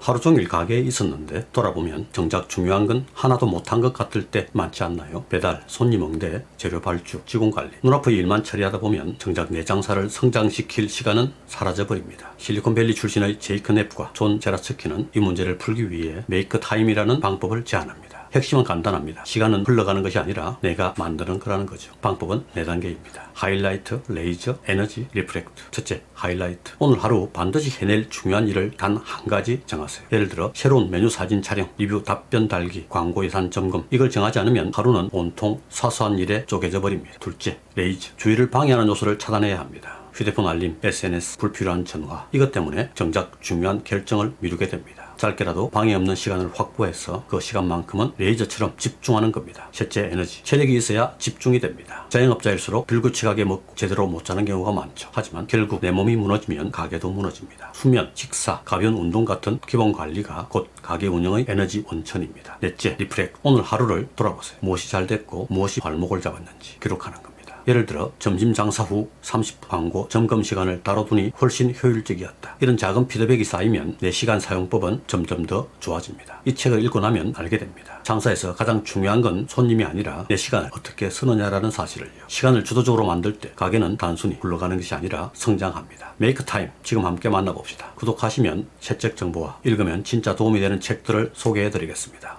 하루 종일 가게에 있었는데 돌아보면 정작 중요한 건 하나도 못한 것 같을 때 많지 않나요? 배달, 손님 응대, 재료 발주, 직원 관리. 눈앞의 일만 처리하다 보면 정작 내 장사를 성장시킬 시간은 사라져버립니다. 실리콘밸리 출신의 제이크 넵과 존 제라츠키는 이 문제를 풀기 위해 메이크 타임이라는 방법을 제안합니다. 핵심은 간단합니다. 시간은 흘러가는 것이 아니라 내가 만드는 거라는 거죠. 방법은 네 단계입니다. 하이라이트, 레이저, 에너지, 리프렉트. 첫째, 하이라이트. 오늘 하루 반드시 해낼 중요한 일을 단 한 가지 정하세요. 예를 들어 새로운 메뉴 사진 촬영, 리뷰 답변 달기, 광고 예산 점검. 이걸 정하지 않으면 하루는 온통 사소한 일에 쪼개져 버립니다. 둘째, 레이저. 주의를 방해하는 요소를 차단해야 합니다. 휴대폰 알림, SNS, 불필요한 전화. 이것 때문에 정작 중요한 결정을 미루게 됩니다. 짧게라도 방해 없는 시간을 확보해서 그 시간만큼은 레이저처럼 집중하는 겁니다. 셋째 에너지. 체력이 있어야 집중이 됩니다. 자영업자일수록 불규칙하게 먹고 제대로 못 자는 경우가 많죠. 하지만 결국 내 몸이 무너지면 가게도 무너집니다. 수면, 식사, 가벼운 운동 같은 기본 관리가 곧 가게 운영의 에너지 원천입니다. 넷째 리프렉. 오늘 하루를 돌아보세요. 무엇이 잘 됐고 무엇이 발목을 잡았는지 기록하는 겁니다. 예를 들어 점심 장사 후 30분 광고 점검 시간을 다뤄두니 훨씬 효율적이었다. 이런 작은 피드백이 쌓이면 내 시간 사용법은 점점 더 좋아집니다. 이 책을 읽고 나면 알게 됩니다. 장사에서 가장 중요한 건 손님이 아니라 내 시간을 어떻게 쓰느냐라는 사실을요. 시간을 주도적으로 만들 때 가게는 단순히 굴러가는 것이 아니라 성장합니다. 메이크 타임 지금 함께 만나봅시다. 구독하시면 새책 정보와 읽으면 진짜 도움이 되는 책들을 소개해 드리겠습니다.